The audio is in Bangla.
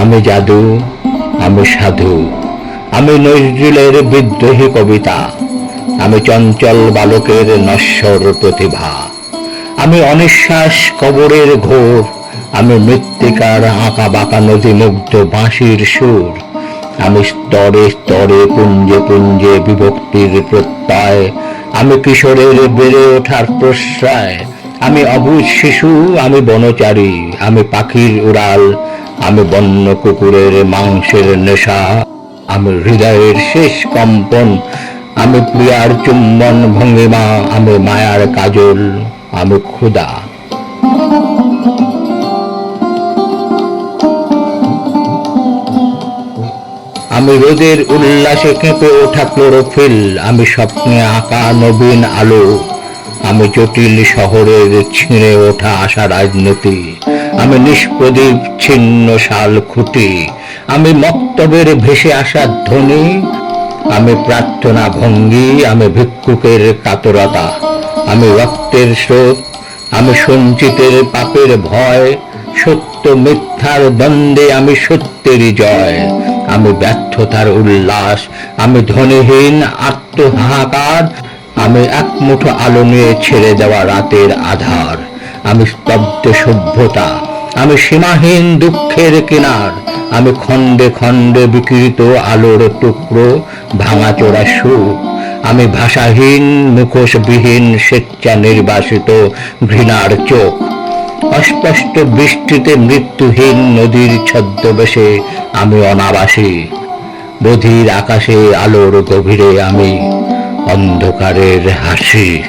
আমি জাদু, আমি সাধু, আমি নজরুলের বিদ্রোহী কবিতা, আমি চঞ্চল বালকের নশ্বর প্রতিভা, আমি অনিশ্বাস কবরের ঘোর, আমি মৃত্তিকার আঁকা বাঁকা নদী মুগ্ধ বাঁশির সুর, আমি স্তরে স্তরে পুঞ্জে পুঞ্জে বিভক্তির প্রত্যয় আমি কিশোরের বেড়ে ওঠার প্রশ্রয়। আমি অবুজ শিশু, আমি বনচারী, আমি পাখির উড়াল, আমি বন্য কুকুরের মাংসের নেশা, আমি হৃদয়ের শেষ কম্পন, আমি প্রিয়ার চুম্বন ভঙ্গিমা, আমি মায়ার কাজল, আমি ক্ষুদা আমি রোদের উল্লাসে কেঁপে ওঠা ক্লোরোফিল, আমি স্বপ্নে আঁকা নবীন আলো, আমি জটিল শহরের ছিঁড়ে ওঠা আশা রাজনীতি, আমি নিষ্প্রদীপ ছিন্ন শাল খুঁটি, আমি মক্তবের ভেসে আসা ধ্বনি, আমি প্রার্থনা ভঙ্গি, আমি ভিক্ষুকের কাতরতা, আমি রক্তের স্রোত, আমি সঞ্চিতের পাপের ভয়, সত্য মিথ্যার দ্বন্দ্বে আমি সত্যেরই জয় আমি ব্যর্থতার উল্লাস, আমি ধনীহীন, আত্মহাহাকার, আমি এক মুঠো আলো নিয়ে ছেড়ে দেওয়া রাতের আধার, আমি স্তব্ধ সভ্যতা, আমি সীমাহীন দুঃখের কিনার, আমি খণ্ডে খণ্ডে বিকৃত আলোর টুকরো ভাঙাচোরা সুখ, আমি ভাষাহীন, মুখোশবিহীন স্বেচ্ছা নির্বাসিত ঘৃণার চোখ অস্পষ্ট বৃষ্টিতে মৃত্যুহীন নদীর ছদ্মবেশে আমি অনাবাসী। বধির আকাশে আলোর গভীরে আমি অন্ধকারের হাসি।